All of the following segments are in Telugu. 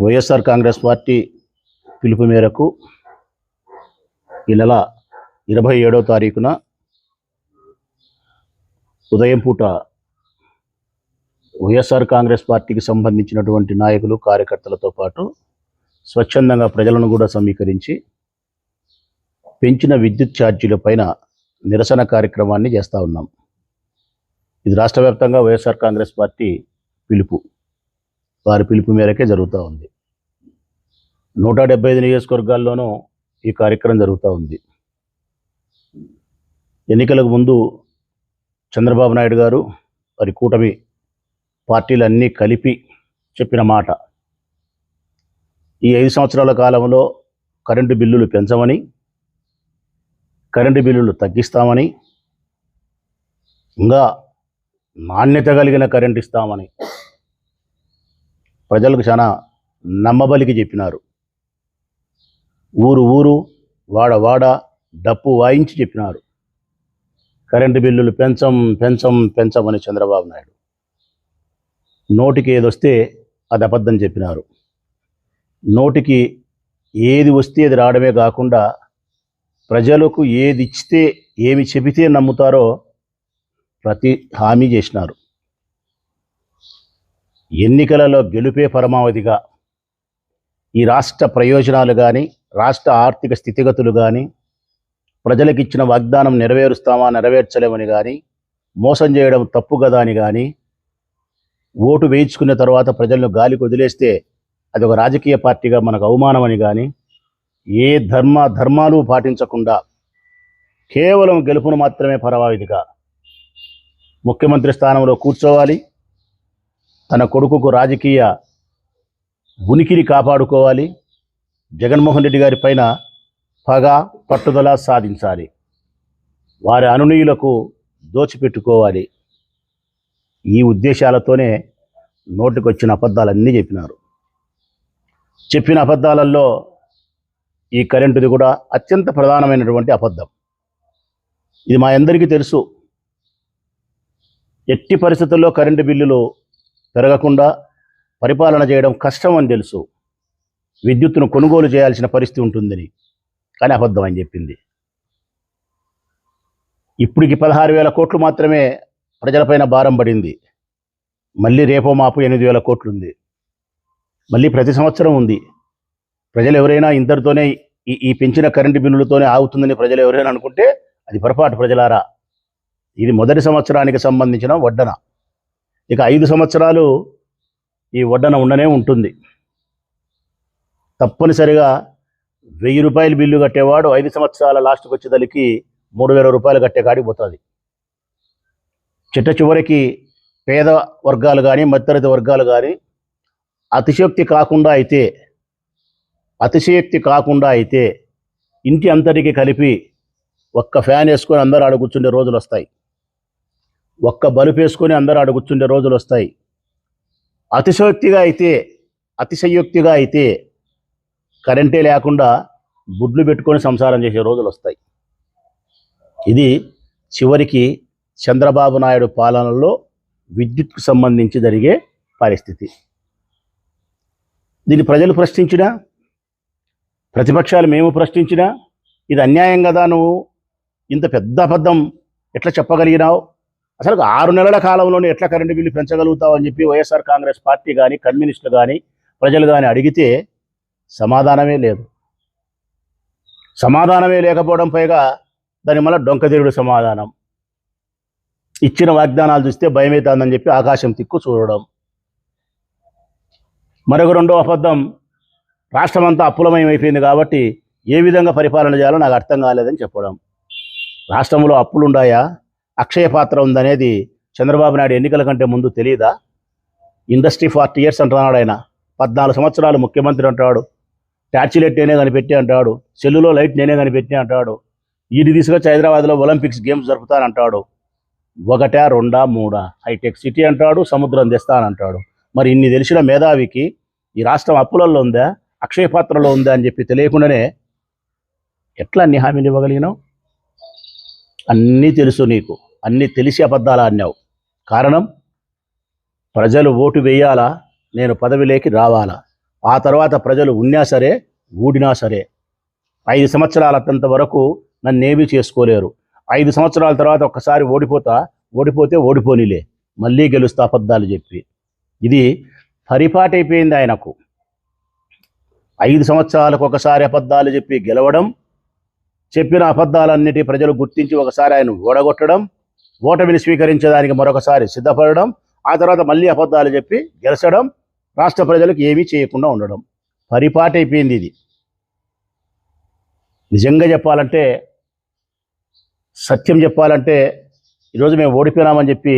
వైఎస్ఆర్ కాంగ్రెస్ పార్టీ పిలుపు మేరకు ఈ నెల ఇరవై ఏడో తారీఖున ఉదయం పూట వైఎస్ఆర్ కాంగ్రెస్ పార్టీకి సంబంధించినటువంటి నాయకులు కార్యకర్తలతో పాటు స్వచ్ఛందంగా ప్రజలను కూడా సమీకరించి పెంచిన విద్యుత్ ఛార్జీల పైన నిరసన కార్యక్రమాన్ని చేస్తూ ఉన్నాం. ఇది రాష్ట్ర వ్యాప్తంగా వైఎస్ఆర్ కాంగ్రెస్ పార్టీ పిలుపు. వారి పిలుపు మేరకే జరుగుతూ ఉంది. నూట డెబ్బై ఐదు నియోజకవర్గాల్లోనూ ఈ కార్యక్రమం జరుగుతూ ఉంది. ఎన్నికలకు ముందు చంద్రబాబు నాయుడు గారు వారి కూటమి పార్టీలన్నీ కలిపి చెప్పిన మాట. ఈ ఐదు సంవత్సరాల కాలంలో కరెంటు బిల్లులు పెంచమని కరెంటు బిల్లులు తగ్గిస్తామని ఇంకా నాణ్యత కలిగిన కరెంట్ ఇస్తామని ప్రజలకు చాలా నమ్మబలికి చెప్పినారు. ఊరు ఊరు వాడ వాడ డప్పు వాయించి చెప్పినారు. కరెంటు బిల్లులు పెంచం పెంచం పెంచమని చంద్రబాబు నాయుడు. నోటికి ఏదొస్తే అది అబద్ధం చెప్పినారు. నోటికి ఏది వస్తే అది రావడమే కాకుండా ప్రజలకు ఏది ఇచ్చితే ఏమి చెబితే నమ్ముతారో ప్రతి హామీ చేసినారు. ఎన్నికలలో గెలుపే పరమావధిగా ఈ రాష్ట్ర ప్రయోజనాలు కానీ రాష్ట్ర ఆర్థిక స్థితిగతులు కానీ ప్రజలకు ఇచ్చిన వాగ్దానం నెరవేరుస్తామా నెరవేర్చలేమని కానీ మోసం చేయడం తప్పు కదా అని కానీ ఓటు వేయించుకున్న తర్వాత ప్రజలను గాలికి వదిలేస్తే అది ఒక రాజకీయ పార్టీగా మనకు అవమానమని కానీ ఏ ధర్మ ధర్మాలు పాటించకుండా కేవలం గెలుపును మాత్రమే పరమావధిగా ముఖ్యమంత్రి స్థానంలో కూర్చోవాలి తన కొడుకుకు రాజకీయ ఉనికిని కాపాడుకోవాలి జగన్మోహన్ రెడ్డి గారి పైన పగ పట్టుదల సాధించాలి. వారి అనునీయులకు దోచిపెట్టుకోవాలి. ఈ ఉద్దేశాలతోనే నోటికొచ్చిన అబద్ధాలన్నీ చెప్పినారు. చెప్పిన అబద్ధాలలో ఈ కరెంటుది కూడా అత్యంత ప్రధానమైనటువంటి అబద్ధం. ఇది మా అందరికీ తెలుసు. ఎట్టి పరిస్థితుల్లో కరెంటు బిల్లులు పెరగకుండా పరిపాలన చేయడం కష్టం అని తెలుసు. విద్యుత్తును కొనుగోలు చేయాల్సిన పరిస్థితి ఉంటుందని కానీ అబద్ధం అని చెప్పింది. ఇప్పటికి పదహారు వేల కోట్లు మాత్రమే ప్రజలపైన భారం పడింది. మళ్ళీ రేపో మాపు ఎనిమిది వేల కోట్లు ఉంది మళ్ళీ ప్రతి సంవత్సరం ఉంది. ప్రజలు ఎవరైనా ఇంతటితోనే ఈ ఈ పెంచిన కరెంటు బిల్లులతోనే ఆగుతుందని ప్రజలు ఎవరైనా అనుకుంటే అది పొరపాటు ప్రజలారా. ఇది మొదటి సంవత్సరానికి సంబంధించిన వడ్డన. ఇక ఐదు సంవత్సరాలు ఈ వడ్డన ఉండనే ఉంటుంది. తప్పనిసరిగా వెయ్యి రూపాయలు బిల్లు కట్టేవాడు ఐదు సంవత్సరాల లాస్ట్కి వచ్చేదలికి మూడు వేల రూపాయలు కట్టే కాడికి పోతుంది. చిట్ట చివరికి పేద వర్గాలు కానీ మధ్యతరగతి వర్గాలు కానీ అతిశయోక్తి కాకుండా అయితే అతిశయోక్తి కాకుండా అయితే ఇంటి అంతటికి కలిపి ఒక్క ఫ్యాన్ వేసుకొని అందరూ ఆడ కూర్చుండే రోజులు వస్తాయి. ఒక్క బలుపు వేసుకొని అందరూ ఆడ కూర్చుండే రోజులు వస్తాయి. అతిశయోక్తిగా అయితే అతిశయోక్తిగా అయితే కరెంటే లేకుండా గుడ్లు పెట్టుకొని సంసారం చేసే రోజులు వస్తాయి. ఇది చివరికి చంద్రబాబు నాయుడు పాలనలో విద్యుత్కు సంబంధించి జరిగే పరిస్థితి. దీన్ని ప్రజలు ప్రశ్నించినా ప్రతిపక్షాలు మేము ప్రశ్నించినా ఇది అన్యాయం కదా నువ్వు? ఇంత పెద్ద అబద్ధం ఎట్లా చెప్పగలిగినావు? అసలు ఆరు నెలల కాలంలోనే ఎట్లా కరెంటు బిల్లు పెంచగలుగుతావు అని చెప్పి వైఎస్ఆర్ కాంగ్రెస్ పార్టీ కానీ కమ్యూనిస్టులు కానీ ప్రజలు కానీ అడిగితే సమాధానమే లేదు. సమాధానమే లేకపోవడం పైగా దాని మళ్ళీ డొంకతిరుడు సమాధానం. ఇచ్చిన వాగ్దానాలు చూస్తే భయమవుతుందని చెప్పి ఆకాశం తిక్కు చూడడం. మరొక రెండో అబద్ధం రాష్ట్రమంతా అప్పులమయం అయిపోయింది కాబట్టి ఏ విధంగా పరిపాలన చేయాలో నాకు అర్థం కాలేదని చెప్పడం. రాష్ట్రంలో అప్పులుండాయా? అక్షయ పాత్ర ఉందనేది చంద్రబాబు నాయుడు ఎన్నికల కంటే ముందు తెలియదా ఇండస్ట్రీ ఫార్టీ ఇయర్స్ అంటున్నాడు ఆయన. పద్నాలుగు సంవత్సరాలు ముఖ్యమంత్రి అంటాడు ట్యాక్సీ లైట్ నేనే కనిపెట్టి అంటాడు. సెల్లులో లైట్ నేనే కనిపెట్టి అంటాడు. ఇది తీసుకొచ్చి హైదరాబాద్లో ఒలింపిక్స్ గేమ్స్ జరుపుతానంటాడు ఒకటా రెండా మూడా? హైటెక్ సిటీ అంటాడు సముద్రం తెస్తానంటాడు మరి ఇన్ని తెలిసిన మేధావికి ఈ రాష్ట్రం అప్పులలో ఉందా? అక్షయ పాత్రలో ఉందా అని చెప్పి తెలియకుండానే ఎట్లా అన్ని హామీలు ఇవ్వగలిగినావు? అన్నీ తెలుసు నీకు. అన్నీ తెలిసి అబద్ధాలు అన్నావు కారణం ప్రజలు ఓటు వేయాలా? నేను పదవిలోకి రావాలా? ఆ తర్వాత ప్రజలు ఉన్నా సరే ఊడినా సరే ఐదు సంవత్సరాలంత వరకు నన్నేమీ చేసుకోలేరు. ఐదు సంవత్సరాల తర్వాత ఒక్కసారి ఓడిపోతా ఓడిపోతే ఓడిపోనిలే మళ్ళీ గెలుస్తా అబద్ధాలు చెప్పి. ఇది పరిపాటైపోయింది ఆయనకు. ఐదు సంవత్సరాలకు ఒకసారి అబద్ధాలు చెప్పి గెలవడం చెప్పిన అబద్ధాలన్నిటి ప్రజలు గుర్తించి ఒకసారి ఆయన ఓడగొట్టడం ఓటమిని స్వీకరించడానికి మరొకసారి సిద్ధపడడం ఆ తర్వాత మళ్ళీ అబద్ధాలు చెప్పి గెలచడం రాష్ట్ర ప్రజలకు ఏమీ చేయకుండా ఉండడం. పరిపాటి అయిపోయింది ఇది. నిజంగా చెప్పాలంటే సత్యం చెప్పాలంటే ఈరోజు మేము ఓడిపోయినామని చెప్పి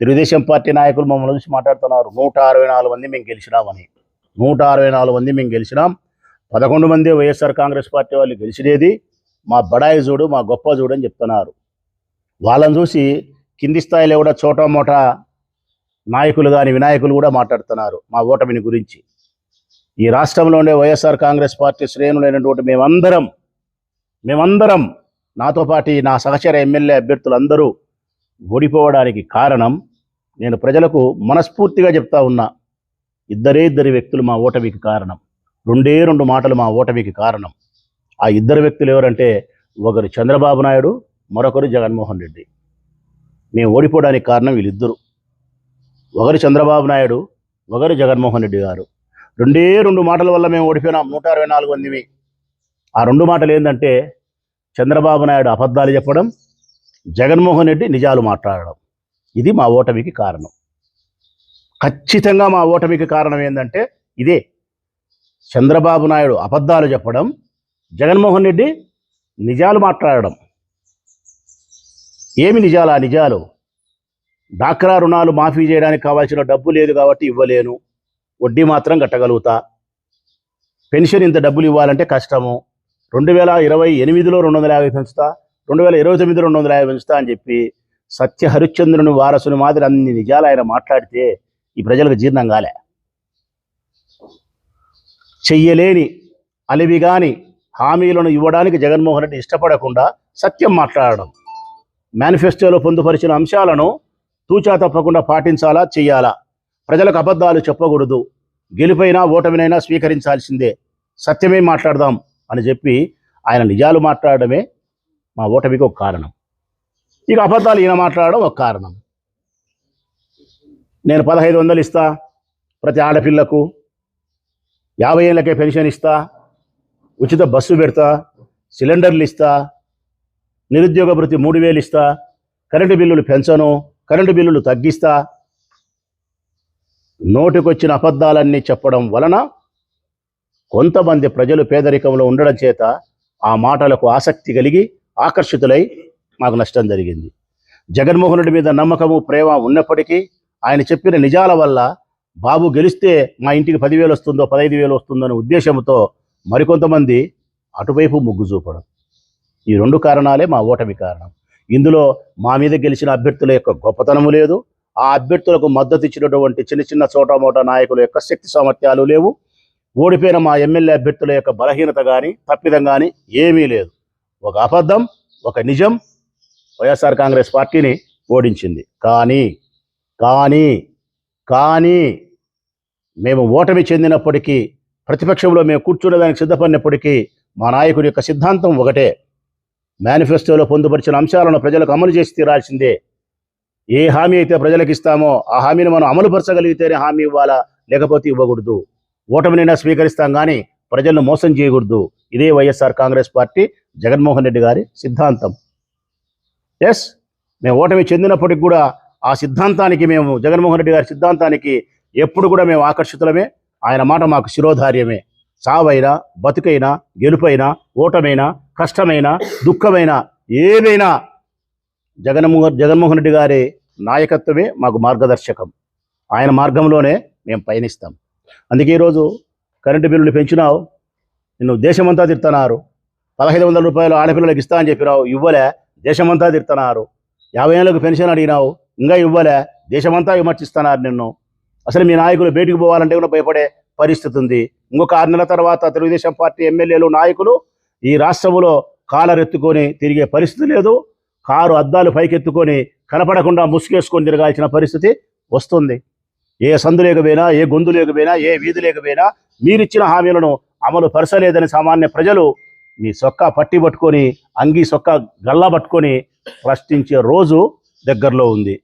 తెలుగుదేశం పార్టీ నాయకులు మమ్మల్ని చూసి మాట్లాడుతున్నారు. నూట అరవై నాలుగు మంది మేము గెలిచినామని. నూట అరవై నాలుగు మంది మేము గెలిచినాం. పదకొండు మంది వైఎస్ఆర్ కాంగ్రెస్ పార్టీ వాళ్ళు గెలిచినది మా బడాయి చూడు మా గొప్ప చూడు అని చెప్తున్నారు. వాళ్ళని చూసి కింది స్థాయిలో కూడా చోటా మోటా నాయకులు కానీ వినాయకులు కూడా మాట్లాడుతున్నారు మా ఓటమిని గురించి. ఈ రాష్ట్రంలో ఉండే వైఎస్ఆర్ కాంగ్రెస్ పార్టీ శ్రేణులైనటువంటి మేమందరం మేమందరం నాతో పాటు నా సహచర ఎమ్మెల్యే అభ్యర్థులందరూ ఓడిపోవడానికి కారణం నేను ప్రజలకు మనస్ఫూర్తిగా చెప్తా ఉన్నా ఇద్దరే ఇద్దరు వ్యక్తులు మా ఓటమికి కారణం. రెండే రెండు మాటలు మా ఓటమికి కారణం. ఆ ఇద్దరు వ్యక్తులు ఎవరంటే ఒకరు చంద్రబాబు నాయుడు మరొకరు జగన్మోహన్ రెడ్డి. మేము ఓడిపోవడానికి కారణం వీళ్ళిద్దరు. ఒకరు చంద్రబాబు నాయుడు ఒకరు జగన్మోహన్ రెడ్డి గారు. రెండే రెండు మాటల వల్ల మేము ఓడిపోయినాం. నూట అరవై నాలుగు మందివి ఆ రెండు మాటలు ఏంటంటే చంద్రబాబు నాయుడు అబద్ధాలు చెప్పడం జగన్మోహన్ రెడ్డి నిజాలు మాట్లాడడం. ఇది మా ఓటమికి కారణం. ఖచ్చితంగా మా ఓటమికి కారణం ఏంటంటే ఇదే. చంద్రబాబు నాయుడు అబద్ధాలు చెప్పడం జగన్మోహన్ రెడ్డి నిజాలు మాట్లాడడం. ఏమి నిజాలు ఆ నిజాలు? డాక్రా రుణాలు మాఫీ చేయడానికి కావాల్సిన డబ్బు లేదు కాబట్టి ఇవ్వలేను. వడ్డీ మాత్రం కట్టగలుగుతా. పెన్షన్ ఇంత డబ్బులు ఇవ్వాలంటే కష్టము. రెండు వేల ఇరవై ఎనిమిదిలో రెండు వందల యాభై పెంచుతా. రెండు వేల ఇరవై తొమ్మిదిలో రెండు వందల యాభై పెంచుతా అని చెప్పి సత్య హరిశ్చంద్రుని వారసుని మాదిరి అన్ని నిజాలు ఆయన మాట్లాడితే ఈ ప్రజలకు జీర్ణం కాలే. చెయ్యలేని అలివిగాని హామీలను ఇవ్వడానికి జగన్మోహన్ రెడ్డి ఇష్టపడకుండా సత్యం మాట్లాడడం. మేనిఫెస్టోలో పొందుపరిచిన అంశాలను తూచా తప్పకుండా పాటించాలా చెయ్యాలా? ప్రజలకు అబద్ధాలు చెప్పకూడదు. గెలుపైనా ఓటమినైనా స్వీకరించాల్సిందే. సత్యమే మాట్లాడదాం అని చెప్పి ఆయన నిజాలు మాట్లాడడమే మా ఓటమికి ఒక కారణం. ఇక అబద్ధాలు ఈయన మాట్లాడడం ఒక కారణం. నేను పదహైదు వందలు ఇస్తా ప్రతి ఆడపిల్లకు. యాభై ఏళ్ళకే పెన్షన్ ఇస్తా. ఉచిత బస్సు పెడతా. సిలిండర్లు ఇస్తా. నిరుద్యోగ భృతి మూడు వేలు ఇస్తా. కరెంటు బిల్లులు పెంచను. కరెంటు బిల్లులు తగ్గిస్తా నోటికొచ్చిన అబద్ధాలన్నీ చెప్పడం వలన కొంతమంది ప్రజలు పేదరికంలో ఉండడం చేత ఆ మాటలకు ఆసక్తి కలిగి ఆకర్షితులై మాకు నష్టం జరిగింది. జగన్మోహన్ రెడ్డి మీద నమ్మకము ప్రేమ ఉన్నప్పటికీ ఆయన చెప్పిన నిజాల వల్ల బాబు గెలిస్తే మా ఇంటికి పదివేలు వస్తుందో పదహైదు వేలు వస్తుందో ఉద్దేశంతో మరికొంతమంది అటువైపు మొగ్గు చూపడం. ఈ రెండు కారణాలే మా ఓటమి కారణం. ఇందులో మా మీద గెలిచిన అభ్యర్థుల యొక్క గొప్పతనము లేదు. ఆ అభ్యర్థులకు మద్దతు ఇచ్చినటువంటి చిన్న చిన్న చోటమోట నాయకుల యొక్క శక్తి సామర్థ్యాలు లేవు. ఓడిపోయిన మా ఎమ్మెల్యే అభ్యర్థుల యొక్క బలహీనత కానీ తప్పిదం కానీ ఏమీ లేదు. ఒక అబద్ధం ఒక నిజం వైఎస్ఆర్ కాంగ్రెస్ పార్టీని ఓడించింది. కానీ కానీ కానీ మేము ఓటమి చెందినప్పటికీ ప్రతిపక్షంలో మేము కూర్చునేదానికి సిద్ధపడినప్పటికీ మా నాయకుడి యొక్క సిద్ధాంతం ఒకటే. మేనిఫెస్టోలో పొందుపరిచిన అంశాలను ప్రజలకు అమలు చేసి తీరాల్సిందే. ఏ హామీ అయితే ప్రజలకు ఇస్తామో ఆ హామీని మనం అమలుపరచగలిగితేనే హామీ ఇవ్వాలా? లేకపోతే ఇవ్వకూడదు. ఓటమినైనా స్వీకరిస్తాం కానీ ప్రజలను మోసం చేయకూడదు. ఇదే YSR Congress party Jaganmohan Reddy గారి సిద్ధాంతం. ఎస్ మేము ఓటమి చెందినప్పటికి కూడా ఆ సిద్ధాంతానికి మేము జగన్మోహన్ రెడ్డి గారి సిద్ధాంతానికి ఎప్పుడు కూడా మేము ఆకర్షితులమే. ఆయన మాట మాకు శిరోధార్యమే. చావైనా బతుకైనా గెలుపైనా ఓటమైనా కష్టమైనా దుఃఖమైనా ఏదైనా జగన్మోహన్ జగన్మోహన్ రెడ్డి గారి నాయకత్వమే మాకు మార్గదర్శకం. ఆయన మార్గంలోనే మేము పయనిస్తాం. అందుకే ఈరోజు కరెంటు బిల్లులు పెంచినావు నిన్ను దేశమంతా తిడుతున్నారు. పదహైదు వందల రూపాయలు ఆడపిల్లలకు ఇస్తా అని చెప్పినావు ఇవ్వలే దేశమంతా తిడుతున్నారు. యాభై ఏళ్ళకు పెన్షన్ అడిగినావు ఇంకా ఇవ్వలే దేశమంతా విమర్శిస్తున్నారు నిన్ను. అసలు మీ నాయకులు బయటికి పోవాలంటే కూడా భయపడే పరిస్థితి ఉంది. ఇంకొక ఆరు నెలల తర్వాత తెలుగుదేశం పార్టీ ఎమ్మెల్యేలు నాయకులు ఈ రాష్ట్రంలో కాలరెత్తుకొని తిరిగే పరిస్థితి లేదు. కారు అద్దాలు పైకెత్తుకొని కనపడకుండా ముసుగేసుకొని తిరగాల్సిన పరిస్థితి వస్తుంది. ఏ సందు లేకపోయినా ఏ గొంతు లేకపోయినా ఏ వీధి లేకపోయినా మీరిచ్చిన హామీలను అమలు పరచలేదని సామాన్య ప్రజలు మీ సొక్క పట్టి పట్టుకొని అంగి సొక్క గల్లా పట్టుకొని ప్రశ్నించే రోజు దగ్గరలో ఉంది.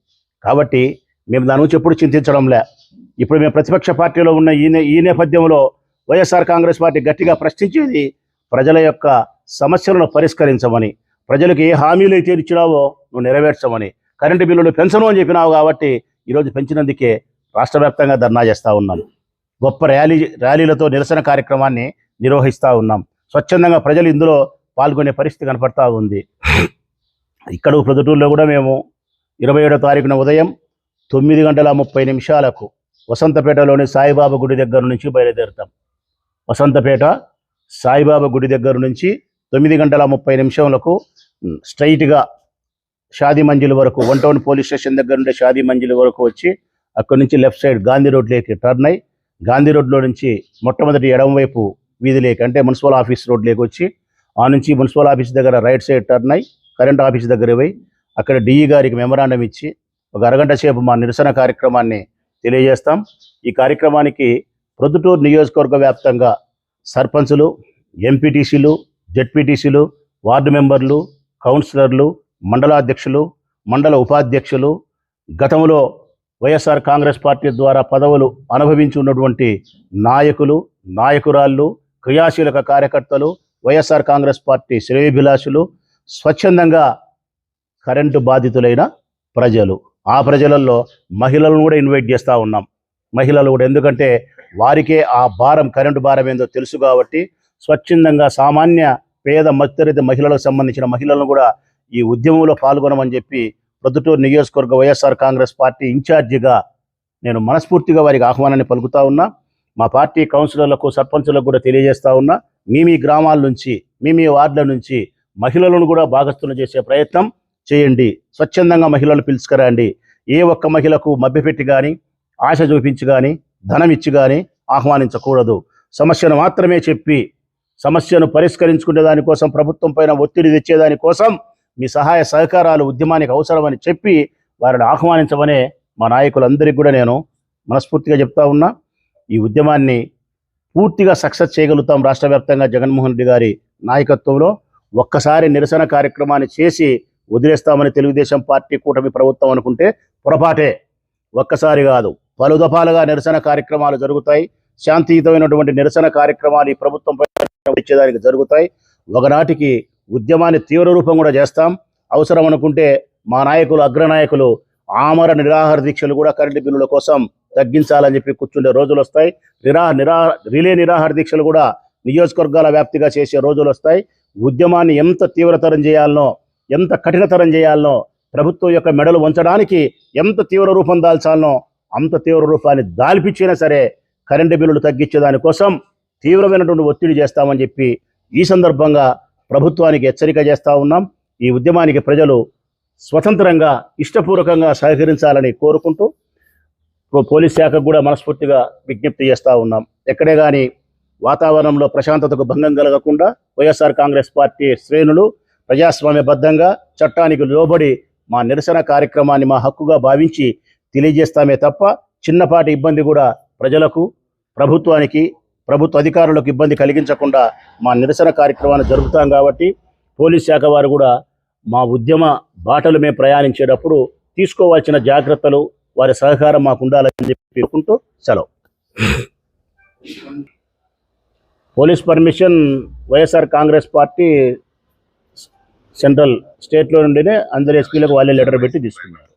కాబట్టి మేము దాని గురించి ఎప్పుడు చింతించడంలే. ఇప్పుడు మేము ప్రతిపక్ష పార్టీలో ఉన్న ఈ ఈ నేపథ్యంలో వైఎస్ఆర్ కాంగ్రెస్ పార్టీ గట్టిగా ప్రశ్నించేది ప్రజల యొక్క సమస్యలను పరిష్కరించమని ప్రజలకు ఏ హామీలు అయితే ఇచ్చినావో నువ్వు నెరవేర్చమని కరెంటు బిల్లులు పెంచను అని చెప్పినావు కాబట్టి ఈరోజు పెంచినందుకే రాష్ట్ర వ్యాప్తంగా ధర్నా చేస్తూ ఉన్నాం. గొప్ప ర్యాలీ ర్యాలీలతో నిరసన కార్యక్రమాన్ని నిర్వహిస్తూ ఉన్నాం. స్వచ్ఛందంగా ప్రజలు ఇందులో పాల్గొనే పరిస్థితి కనపడతా ఉంది. ఇక్కడ ప్రొద్దుటూరులో కూడా మేము ఇరవై ఏడో తారీఖున ఉదయం తొమ్మిది గంటల ముప్పై నిమిషాలకు వసంతపేటలోని సాయిబాబా గుడి దగ్గర నుంచి బయలుదేరుతాం. వసంతపేట సాయిబాబా గుడి దగ్గర నుంచి తొమ్మిది గంటల ముప్పై నిమిషంలకు స్ట్రైట్గా షాదీ మంజిల్ వరకు వన్ టౌన్ పోలీస్ స్టేషన్ దగ్గర నుండి షాదీ మంజిల్ వరకు వచ్చి అక్కడి నుంచి లెఫ్ట్ సైడ్ గాంధీ రోడ్లోకి టర్న్ అయి గాంధీ రోడ్లో నుంచి మొట్టమొదటి ఎడమవైపు వీధిలోకి అంటే మున్సిపల్ ఆఫీస్ రోడ్లోకి వచ్చి ఆ నుంచి మున్సిపల్ ఆఫీస్ దగ్గర రైట్ సైడ్ టర్న్ అయి కరెంట్ ఆఫీస్ దగ్గర పోయి అక్కడ డిఈ గారికి మెమరాండం ఇచ్చి ఒక అరగంట సేపు మా నిరసన కార్యక్రమాన్ని తెలియజేస్తాం. ఈ కార్యక్రమానికి ప్రొద్దుటూరు నియోజకవర్గ వ్యాప్తంగా సర్పంచులు ఎంపీటీసీలు జెడ్పీటీసీలు వార్డు మెంబర్లు కౌన్సిలర్లు మండలాధ్యక్షులు మండల ఉపాధ్యక్షులు గతంలో వైఎస్ఆర్ కాంగ్రెస్ పార్టీ ద్వారా పదవులు అనుభవించి ఉన్నటువంటి నాయకులు నాయకురాళ్ళు క్రియాశీలక కార్యకర్తలు వైఎస్ఆర్ కాంగ్రెస్ పార్టీ శ్రేయభిలాషులు స్వచ్ఛందంగా కరెంటు బాధితులైన ప్రజలు. ఆ ప్రజలలో మహిళలను కూడా ఇన్వైట్ చేస్తూ ఉన్నాం. మహిళలు కూడా ఎందుకంటే వారికే ఆ భారం కరెంటు భారం ఏందో తెలుసు కాబట్టి స్వచ్ఛందంగా సామాన్య పేద మధ్యతరగతి మహిళలకు సంబంధించిన మహిళలను కూడా ఈ ఉద్యమంలో పాల్గొనమని చెప్పి ప్రొద్దుటూరు నియోజకవర్గ వైఎస్ఆర్ కాంగ్రెస్ పార్టీ ఇన్ఛార్జిగా నేను మనస్ఫూర్తిగా వారికి ఆహ్వానాన్ని పలుకుతా ఉన్నా. మా పార్టీ కౌన్సిలర్లకు సర్పంచులకు కూడా తెలియజేస్తా ఉన్నా. మీ మీ గ్రామాల నుంచి మీ మీ వార్డుల నుంచి మహిళలను కూడా భాగస్థులు చేసే ప్రయత్నం చేయండి. స్వచ్ఛందంగా మహిళలు పిలుచుకురండి. ఏ ఒక్క మహిళకు మభ్యపెట్టి కానీ ఆశ చూపించి కానీ ధనం ఇచ్చి కానీ ఆహ్వానించకూడదు. సమస్యను మాత్రమే చెప్పి సమస్యను పరిష్కరించుకునే దానికోసం ప్రభుత్వం పైన ఒత్తిడి తెచ్చేదానికోసం మీ సహాయ సహకారాలు ఉద్యమానికి అవసరమని చెప్పి వారిని ఆహ్వానించమనే మా నాయకులందరికీ కూడా నేను మనస్ఫూర్తిగా చెప్తా ఉన్నా. ఈ ఉద్యమాన్ని పూర్తిగా సక్సెస్ చేయగలుగుతాం రాష్ట్ర వ్యాప్తంగా జగన్మోహన్ రెడ్డి గారి నాయకత్వంలో. ఒక్కసారి నిరసన కార్యక్రమాన్ని చేసి వదిలేస్తామని తెలుగుదేశం పార్టీ కూటమి ప్రభుత్వం అనుకుంటే పొరపాటే. ఒక్కసారి కాదు పలు దఫాలుగా నిరసన కార్యక్రమాలు జరుగుతాయి. శాంతియుతమైనటువంటి నిరసన కార్యక్రమాలు ఈ ప్రభుత్వం ఇచ్చేదానికి జరుగుతాయి. ఒకనాటికి ఉద్యమాన్ని తీవ్ర రూపం కూడా చేస్తాం. అవసరం అనుకుంటే మా నాయకులు అగ్రనాయకులు ఆమర నిరాహార దీక్షలు కూడా కరెంటు బిల్లుల కోసం తగ్గించాలని చెప్పి కూర్చుండే రోజులు వస్తాయి. నిరా నిరా రిలే నిరాహార దీక్షలు కూడా నియోజకవర్గాల వ్యాప్తిగా చేసే రోజులు వస్తాయి. ఉద్యమాన్ని ఎంత తీవ్రతరం చేయాలనో ఎంత కఠినతరం చేయాలనో ప్రభుత్వం యొక్క మెడలు ఉంచడానికి ఎంత తీవ్ర రూపం దాల్చాలనో అంత తీవ్ర రూపాన్ని దాల్పించినా సరే కరెంటు బిల్లులు తగ్గించే దానికోసం తీవ్రమైనటువంటి ఒత్తిడి చేస్తామని చెప్పి ఈ సందర్భంగా ప్రభుత్వానికి హెచ్చరిక చేస్తూ ఉన్నాం. ఈ ఉద్యమానికి ప్రజలు స్వతంత్రంగా ఇష్టపూర్వకంగా సహకరించాలని కోరుకుంటూ పోలీస్ శాఖకు కూడా మనస్ఫూర్తిగా విజ్ఞప్తి చేస్తూ ఉన్నాం. ఎక్కడే కానీ వాతావరణంలో ప్రశాంతతకు భంగం కలగకుండా వైఎస్ఆర్ కాంగ్రెస్ పార్టీ శ్రేణులు ప్రజాస్వామ్యబద్ధంగా చట్టానికి లోబడి మా నిరసన కార్యక్రమాన్ని మా హక్కుగా భావించి తెలియజేస్తామే తప్ప చిన్నపాటి ఇబ్బంది కూడా ప్రజలకు ప్రభుత్వానికి ప్రభుత్వ అధికారులకు ఇబ్బంది కలిగించకుండా మా నిరసన కార్యక్రమాన్ని జరుపుతాం కాబట్టి పోలీస్ శాఖ వారు కూడా మా ఉద్యమ బాటలు మేము ప్రయాణించేటప్పుడు తీసుకోవాల్సిన జాగ్రత్తలు వారి సహకారం మాకు ఉండాలని చెప్పి సెలవు. Police permission YSR Congress party central స్టేట్లో నుండినే అందరు ఎస్పీలకు వాళ్ళే లెటర్ పెట్టి తీసుకున్నారు.